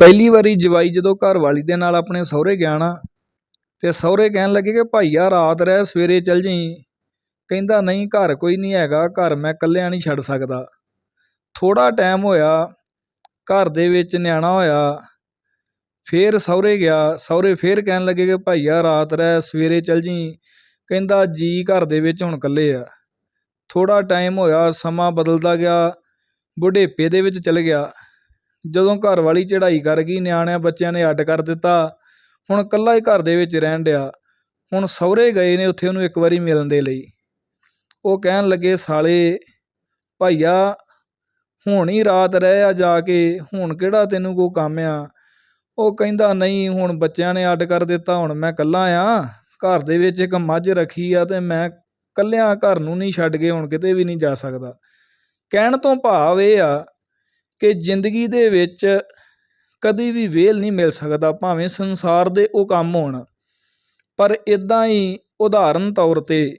ਪਹਿਲੀ ਵਾਰੀ ਜਵਾਈ ਜਦੋਂ ਘਰ ਵਾਲੀ ਦੇ ਨਾਲ ਆਪਣੇ ਸਹੁਰੇ ਗਿਆ ਨਾ, ਤੇ ਸਹੁਰੇ ਕਹਿਣ ਲੱਗੇ ਕਿ ਭਾਈਆ ਰਾਤ ਰਹਿ, ਸਵੇਰੇ ਚੱਲ ਜਾਈ। ਕਹਿੰਦਾ, ਨਹੀਂ, ਘਰ ਕੋਈ ਨਹੀਂ ਹੈਗਾ, ਘਰ ਮੈਂ ਇਕੱਲਿਆਂ ਨਹੀਂ ਛੱਡ ਸਕਦਾ। ਥੋੜਾ ਟਾਈਮ ਹੋਇਆ, ਘਰ ਦੇ ਵਿੱਚ ਨਿਆਣਾ ਹੋਇਆ, ਫੇਰ ਸਹੁਰੇ ਗਿਆ। ਸਹੁਰੇ ਫੇਰ ਕਹਿਣ ਲੱਗੇ ਕਿ ਭਾਈਆ ਰਾਤ ਰਹਿ, ਸਵੇਰੇ ਚੱਲ ਜਾਈ। ਕਹਿੰਦਾ, ਜੀ ਘਰ ਦੇ ਵਿੱਚ ਹੁਣ ਇਕੱਲੇ ਆ। ਥੋੜਾ ਟਾਈਮ ਹੋਇਆ, ਸਮਾਂ ਬਦਲਦਾ ਗਿਆ, ਬੁਢੇਪੇ ਦੇ ਵਿੱਚ ਚਲ ਗਿਆ। ਜਦੋਂ ਘਰ ਵਾਲੀ ਚੜ੍ਹਾਈ ਕਰ ਗਈ, ਨਿਆਣਿਆਂ ਬੱਚਿਆਂ ਨੇ ਅੱਡ ਕਰ ਦਿੱਤਾ। ਹੁਣ ਇਕੱਲਾ ਹੀ ਘਰ ਦੇ ਵਿੱਚ ਰਹਿਣ ਡਿਆ। ਹੁਣ ਸਹੁਰੇ ਗਏ ਨੇ ਉੱਥੇ ਉਹਨੂੰ ਇੱਕ ਵਾਰੀ ਮਿਲਣ ਦੇ ਲਈ। ਉਹ ਕਹਿਣ ਲੱਗੇ, ਸਾਲੇ, ਭਾਈਆ, ਹੁਣ ਹੀ ਰਾਤ ਰਹਿ ਆ ਜਾ ਕੇ, ਹੁਣ ਕਿਹੜਾ ਤੈਨੂੰ ਕੋਈ ਕੰਮ ਆ? ਉਹ ਕਹਿੰਦਾ, ਨਹੀਂ, ਹੁਣ ਬੱਚਿਆਂ ਨੇ ਅੱਡ ਕਰ ਦਿੱਤਾ, ਹੁਣ ਮੈਂ ਇਕੱਲਾ ਆ। ਘਰ ਦੇ ਵਿੱਚ ਇੱਕ ਮੱਝ ਰੱਖੀ ਆ ਤੇ ਮੈਂ ਇਕੱਲਿਆਂ ਘਰ ਨੂੰ ਨਹੀਂ ਛੱਡ ਕੇ ਹੁਣ ਕਿਤੇ ਵੀ ਨਹੀਂ ਜਾ ਸਕਦਾ। ਕਹਿਣ ਤੋਂ ਭਾਵ ਇਹ ਆ ਕਿ ਜ਼ਿੰਦਗੀ ਦੇ ਵਿੱਚ ਕਦੀ ਵੀ ਵਿਹਲ ਨਹੀਂ ਮਿਲ ਸਕਦਾ, ਭਾਵੇਂ ਸੰਸਾਰ ਦੇ ਉਹ ਕੰਮ ਹੋਣ। ਪਰ ਇਦਾਂ ਹੀ ਉਦਾਹਰਨ ਤੌਰ ਤੇ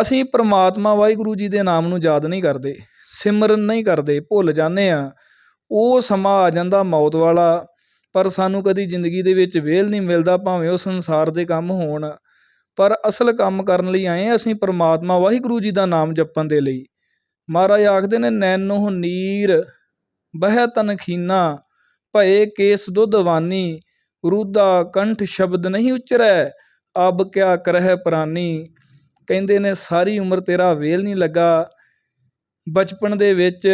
ਅਸੀਂ ਪ੍ਰਮਾਤਮਾ ਵਾਹਿਗੁਰੂ ਜੀ ਦੇ ਨਾਮ ਨੂੰ ਯਾਦ ਨਹੀਂ ਕਰਦੇ, ਸਿਮਰਨ ਨਹੀਂ ਕਰਦੇ, ਭੁੱਲ ਜਾਂਦੇ ਆ ਉਹ ਸਮਾਂ ਆ ਜਾਂਦਾ ਮੌਤ ਵਾਲਾ, ਪਰ ਸਾਨੂੰ ਕਦੀ ਜ਼ਿੰਦਗੀ ਦੇ ਵਿੱਚ ਵੇਲ ਨਹੀਂ ਮਿਲਦਾ, ਭਾਵੇਂ ਉਹ ਸੰਸਾਰ ਦੇ ਕੰਮ ਹੋਣ। ਪਰ ਅਸਲ ਕੰਮ ਕਰਨ ਲਈ ਆਏ ਅਸੀਂ ਪ੍ਰਮਾਤਮਾ ਵਾਹਿਗੁਰੂ ਜੀ ਦਾ ਨਾਮ ਜਪਣ ਦੇ ਲਈ। ਮਹਾਰਾਜ ਆਖਦੇ ਨੇ ਨੈਨੋ ਨੀਰ ਬਹਿ ਤਨਖੀਨਾ, ਭਏ ਕੇਸ ਦੁੱਧਵਾਨੀ ਰੂਦਾ ਕੰਠ ਸ਼ਬਦ ਨਹੀਂ ਉਚਰੈ, ਅਬ ਕਿਆ ਕਰਹਿ ਪ੍ਰਾਨੀ। ਕਹਿੰਦੇ ਨੇ, ਸਾਰੀ ਉਮਰ ਤੇਰਾ ਵੇਲ ਨਹੀਂ ਲੱਗਾ। ਬਚਪਨ ਦੇ ਵਿੱਚ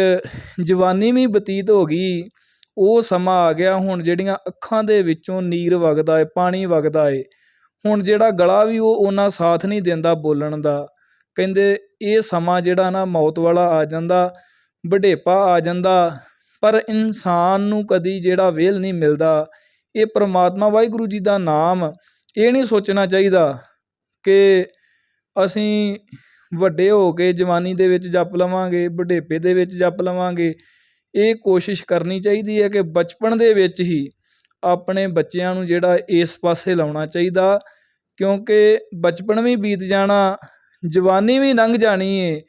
ਜਵਾਨੀ ਵੀ ਬਤੀਤ ਹੋ ਗਈ। ਉਹ ਸਮਾਂ ਆ ਗਿਆ ਹੁਣ ਜਿਹੜੀਆਂ ਅੱਖਾਂ ਦੇ ਵਿੱਚੋਂ ਨੀਰ ਵਗਦਾ ਏ, ਪਾਣੀ ਵਗਦਾ ਏ। ਹੁਣ ਜਿਹੜਾ ਗਲਾ ਵੀ ਉਹ ਉਹਨਾਂ ਸਾਥ ਨਹੀਂ ਦਿੰਦਾ ਬੋਲਣ ਦਾ। ਕਹਿੰਦੇ, ਇਹ ਸਮਾਂ ਜਿਹੜਾ ਨਾ ਮੌਤ ਵਾਲਾ ਆ ਜਾਂਦਾ ਬੁਢੇਪਾ ਆ ਜਾਂਦਾ। ਪਰ ਇਨਸਾਨ ਨੂੰ ਕਦੀ ਜਿਹੜਾ ਵੇਲ ਨਹੀਂ ਮਿਲਦਾ। ਇਹ ਪਰਮਾਤਮਾ ਵਾਹਿਗੁਰੂ ਜੀ ਦਾ ਨਾਮ, ਇਹ ਨਹੀਂ ਸੋਚਣਾ ਚਾਹੀਦਾ ਕਿ ਅਸੀਂ ਵੱਡੇ ਹੋ ਕੇ ਜਵਾਨੀ ਦੇ ਵਿੱਚ ਜਪ ਲਵਾਂਗੇ, ਬੁਢੇਪੇ ਦੇ ਵਿੱਚ ਜਪ ਲਵਾਂਗੇ। ਇਹ ਕੋਸ਼ਿਸ਼ ਕਰਨੀ ਚਾਹੀਦੀ ਹੈ ਕਿ ਬਚਪਨ ਦੇ ਵਿੱਚ ਹੀ ਆਪਣੇ ਬੱਚਿਆਂ ਨੂੰ ਜਿਹੜਾ ਇਸ ਪਾਸੇ ਲਾਉਣਾ ਚਾਹੀਦਾ, ਕਿਉਂਕਿ ਬਚਪਨ ਵੀ ਬੀਤ ਜਾਣਾ, ਜਵਾਨੀ ਵੀ ਲੰਘ ਜਾਣੀ ਏ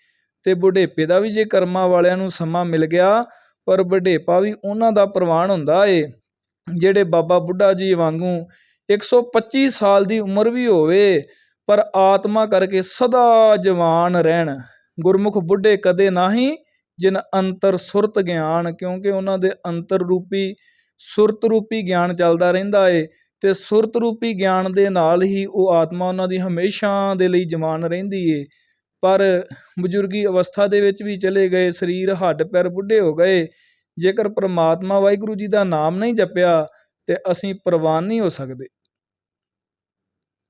ਤੇ ਬੁਢੇਪੇ ਦਾ ਵੀ ਜੇ ਕਰਮਾਂ ਵਾਲਿਆਂ ਨੂੰ ਸਮਾਂ ਮਿਲ ਗਿਆ ਪਰ ਬੁਢੇਪਾ ਵੀ ਉਹਨਾਂ ਦਾ ਪ੍ਰਵਾਨ ਹੁੰਦਾ ਏ, ਜਿਹੜੇ ਬਾਬਾ ਬੁੱਢਾ ਜੀ ਵਾਂਗੂ 125 ਸਾਲ ਦੀ ਉਮਰ ਵੀ ਹੋਵੇ, ਪਰ ਆਤਮਾ ਕਰਕੇ ਸਦਾ ਜਵਾਨ ਰਹਿਣ। ਗੁਰਮੁਖ ਬੁੱਢੇ ਕਦੇ ਨਾਹੀਂ ਜਿਨ ਅੰਤਰ ਸੁਰਤ ਗਿਆਨ, ਕਿਉਂਕਿ ਉਹਨਾਂ ਦੇ ਅੰਤਰ ਰੂਪੀ, ਸੁਰਤ ਰੂਪੀ ਗਿਆਨ ਚੱਲਦਾ ਰਹਿੰਦਾ ਏ ਤੇ ਸੁਰਤ ਰੂਪੀ ਗਿਆਨ ਦੇ ਨਾਲ ਹੀ ਉਹ ਆਤਮਾ ਉਹਨਾਂ ਦੀ ਹਮੇਸ਼ਾ ਦੇ ਲਈ ਜਵਾਨ ਰਹਿੰਦੀ ਏ। ਪਰ ਬਜ਼ੁਰਗੀ ਅਵਸਥਾ ਦੇ ਵਿੱਚ ਵੀ ਚਲੇ ਗਏ, ਸਰੀਰ ਹੱਡ ਪੈਰ ਬੁੱਢੇ ਹੋ ਗਏ। ਜੇਕਰ ਪਰਮਾਤਮਾ ਵਾਹਿਗੁਰੂ ਜੀ ਦਾ ਨਾਮ ਨਹੀਂ ਜਪਿਆ, ਤੇ ਅਸੀਂ ਪ੍ਰਵਾਨ ਨਹੀਂ ਹੋ ਸਕਦੇ।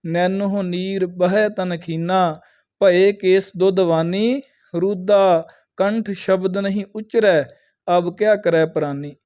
ਨੈਨੋ ਨੀਰ ਬਹਿ ਤਨਖੀਨਾ ਭਏ ਕੇਸ ਦੁੱਧਵਾਨੀ ਰੂਦਾ ਕੰਠ ਸ਼ਬਦ ਨਹੀਂ ਉਚਰੈ, ਅਬ ਕਿਆ ਕਰੈ ਪ੍ਰਾਨੀ।